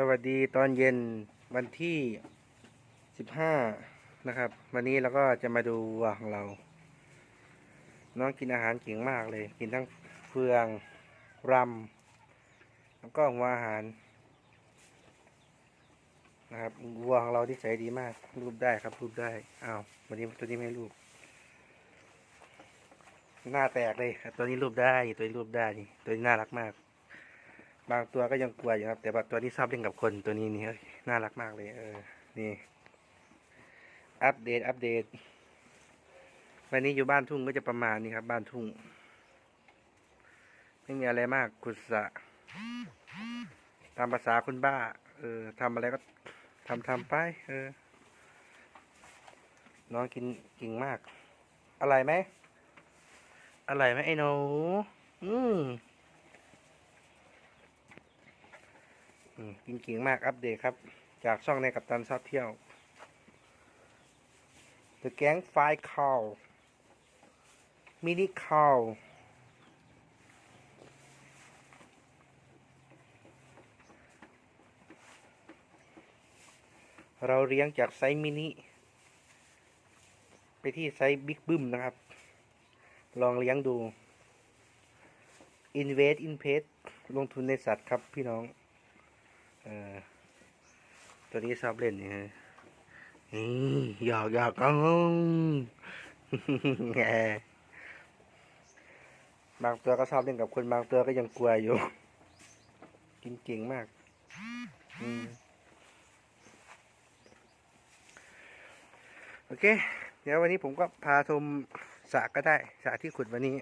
สวัสดีตอนเย็นวันที่สิบห้านะครับ วันนี้เราก็จะมาดูวัวของเรา น้องกินอาหารเก่งมากเลย กินทั้งเฟืองรำแล้วก็หัวอาหารนะครับวัวของเราที่ใส่ดีมาก รูปได้ครับ รูปได้อ้าววันนี้ตัวนี้ไม่รูป หน้าแตกเลยตัวนี้รูปได้ ตัวนี้รูปได้นี่ตัวนี้น่ารักมาก บางตัวก็ยังกลัวอยู่ครับ แต่ว่าตัวที่ชอบเล่นกับคนตัวนี้นี่น่ารักมากเลย เออ นี่ อัปเดต อัปเดต วันนี้อยู่บ้านทุ่งก็จะประมาณนี้ครับ บ้านทุ่ง ไม่มีอะไรมากกุศะตามภาษาคนบ้า เออทำอะไรก็ทำทำไป เออ น้องกินกิ่งมาก อะไรไหมอะไรไหมไอ้หนูอืม อืม กินเก่งมากอัปเดตครับ จากช่องในกับตันชอบเที่ยว The Gang Five Cow Mini Cow เราเลี้ยงจากไซส์มินิ ไปที่ไซส์บิ๊กบึ้มนะครับ ลองเลี้ยงดู Invest in Pet ลงทุนในสัตว์ครับพี่น้อง ออตัวนี้ชอบเล่นนี่ฮะหยอกหยอกอ้งแงบางตัวก็ชอบเล่นกับคนบางตัวก็ยังกลัวอยู่ กินเก่งมากอโอเค เดี๋ยววันนี้ผมก็พาชมสระก็ได้สระที่ขุดวันนี้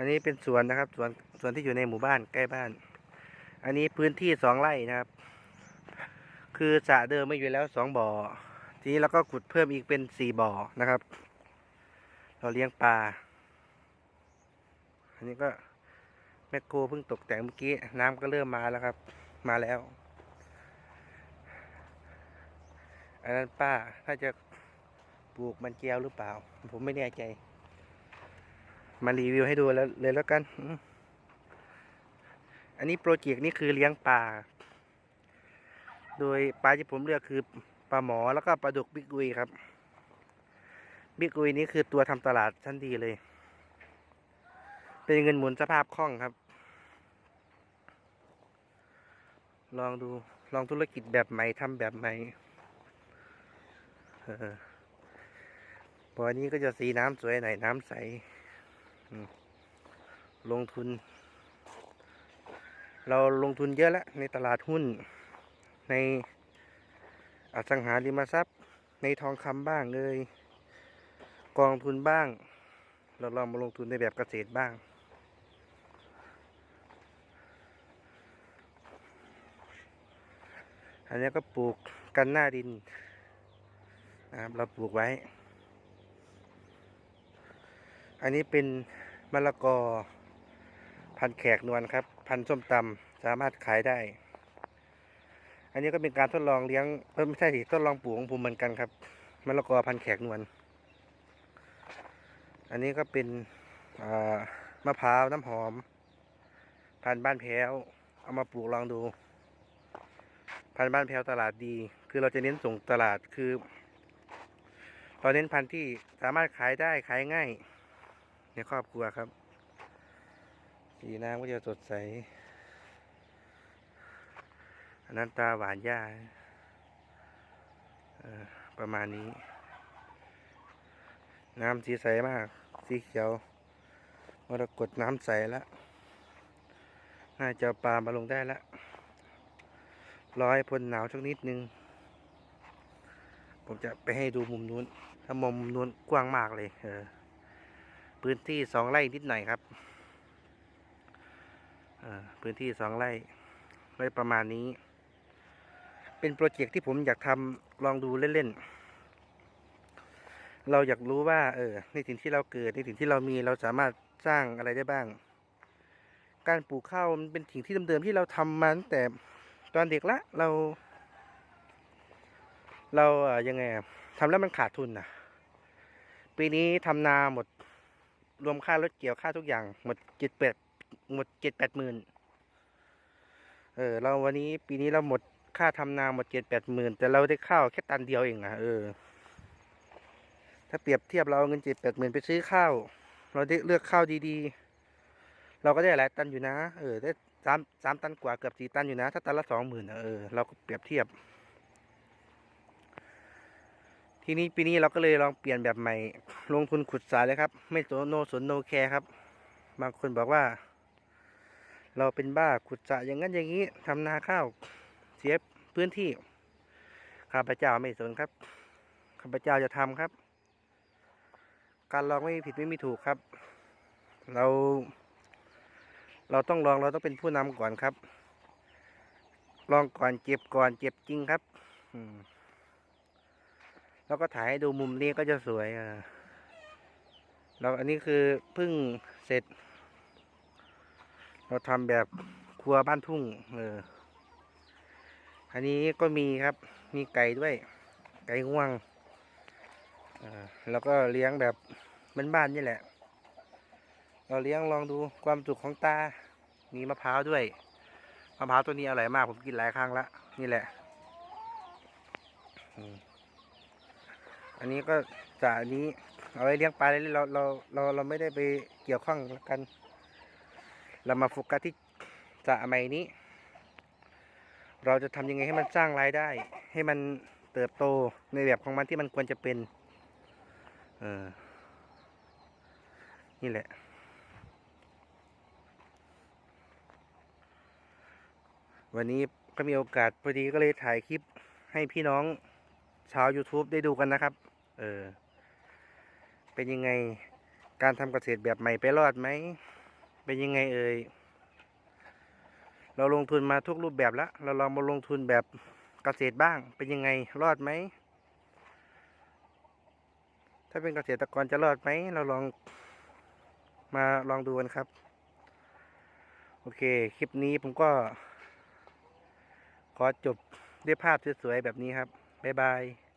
อันนี้เป็นสวนนะครับสวนสวนที่อยู่ในหมู่บ้านใกล้บ้าน อันนี้พื้นที่สองไร่นะครับ คือสระเดิมไม่อยู่แล้วสองบ่อ ทีนี้เราก็ขุดเพิ่มอีกเป็นสี่บ่อนะครับ เราเลี้ยงปลา อันนี้ก็แมคโครเพิ่งตกแต่งเมื่อกี้น้ำก็เริ่มมาแล้วครับ มาแล้ว อันนั้นป้าถ้าจะปลูกมันแก้วหรือเปล่า ผมไม่แน่ใจ มารีวิวให้ดูแล้วเลยแล้วกัน อันนี้โปรเจกต์นี้คือเลี้ยงปลา โดยปลาที่ผมเลือกคือปลาหมอแล้วก็ปลาดุกบิ๊กอุยครับ บิ๊กอุยนี้คือตัวทำตลาดชั้นดีเลย เป็นเงินหมุนสภาพคล่องครับ ลองดูลองธุรกิจแบบใหม่ทำแบบใหม่เออบ่อนี้ก็จะสีน้ำสวยหน่อยน้ำใส ลงทุน เราลงทุนเยอะแล้วในตลาดหุ้น ในอสังหาริมทรัพย์ ในทองคำบ้างเลยกองทุนบ้าง เราลองมาลงทุนในแบบเกษตรบ้างอันนี้ก็ปลูกกันหน้าดินนะครับเราปลูกไว้ อันนี้เป็นมะละกอ พันแขกนวลครับ พันส้มตำสามารถขายได้ อันนี้ก็เป็นการทดลองเลี้ยงเออไม่ใช่สิทดลองปลูกของผมเหมือนกันครับมะละกอพันแขกนวลอันนี้ก็เป็นมะพร้าวน้ำหอม พันบ้านแพ้ว เอามาปลูกลองดู พันบ้านแพ้วตลาดดี คือเราจะเน้นส่งตลาดคือเราเน้นพันธุ์ที่สามารถขายได้ขายง่าย ในครอบครัวครับ สีน้ำก็จะสดใส อันนั้นตาหวานย่าประมาณนี้ น้ำสีใสมาก สีเขียวมรกตน้ำใสแล้ว น่าจะปลามาลงได้แล้วรอให้พ้นหนาวสักนิดนึง ผมจะไปให้ดูมุมนู้น ถ้ามุมนู้นกว้างมากเลย เออ พื้นที่สองไร่นิดหน่อยครับพื้นที่สองไร่ไว้ประมาณนี้ เป็นโปรเจกต์ที่ผมอยากทำลองดูเล่นๆ เราอยากรู้ว่าเออในสิ่งที่เราเกิดในสิ่งที่เรามีเราสามารถสร้างอะไรได้บ้าง การปลูกข้าวมันเป็นสิ่งที่เดิมๆที่เราทำมาตั้งแต่ตอนเด็กละเรา เราเออยังไงทำแล้วมันขาดทุนนะปีนี้ทำนาหมด รวมค่ารถเกี่ยวค่าทุกอย่าง หมดเจ็ดแปดหมดเจ็ดแปดหมื่นเออ เราวันนี้ปีนี้เราหมดค่าทำนาหมดเจ็ดแปดหมื่นแต่เราได้ข้าวแค่ตันเดียวเองอะเออ ถ้าเปรียบเทียบเราเอาเงินเจ็ดแปดหมื่นไปซื้อข้าว เราได้เลือกข้าวดีๆ เราก็ได้หลายตันอยู่นะ เออ ได้สามสามตันกว่าเกือบสี่ตันอยู่นะ ถ้าตันละสองหมื่นเออ เราก็เปรียบเทียบ ทีนี้ปีนี้เราก็เลยลองเปลี่ยนแบบใหม่ ลงทุนขุดสายเลยครับ ไม่สนโนสนโนแคร์ครับ บางคนบอกว่า เราเป็นบ้าขุดสระอย่างนั้นอย่างนี้ทำนาข้าวเสียพื้นที่ข้าพเจ้าไม่สนครับข้าพเจ้าจะทำครับ การลองไม่มีผิดไม่มีถูกครับ เรา เราต้องลองเราต้องเป็นผู้นำก่อนครับ ลองก่อนเจ็บก่อนเจ็บจริงครับ อืม แล้วก็ถ่ายให้ดูมุมนี้ก็จะสวยอะเราอันนี้คือเพิ่งเสร็จ เราทำแบบครัวบ้านทุ่งเอออันนี้ก็มีครับ มีไก่ด้วย ไก่ง่วงอ่าแล้วก็เลี้ยงแบบบ้านๆนี่แหละ เราเลี้ยงลองดูความสุขของตา มีมะพร้าวด้วย มะพร้าวตัวนี้อร่อยมากผมกินหลายครั้งละนี่แหละ อันนี้ก็จะอันนี้เอาไว้เลี้ยงปลาเลยเราเราเราเราไม่ได้ไปเกี่ยวข้องกัน เรามาโฟกัสที่จะใหม่นี้ เราจะทำยังไงให้มันสร้างรายได้ ให้มันเติบโตในแบบของมันที่มันควรจะเป็น เออ นี่แหละวันนี้ก็มีโอกาสพอดีก็เลยถ่ายคลิปให้พี่น้องชาว YouTube ได้ดูกันนะครับ เออ เป็นยังไง การทำเกษตรแบบใหม่ไปรอดไหม เป็นยังไงเอ่ย เราลงทุนมาทุกรูปแบบแล้ว เราลองมาลงทุนแบบเกษตรบ้าง เป็นยังไง รอดไหม ถ้าเป็นเกษตรกรจะรอดไหม เราลองมาลองดูกันครับ โอเค คลิปนี้ผมก็ ขอจบด้วยภาพสวยๆแบบนี้ครับ บ๊ายบาย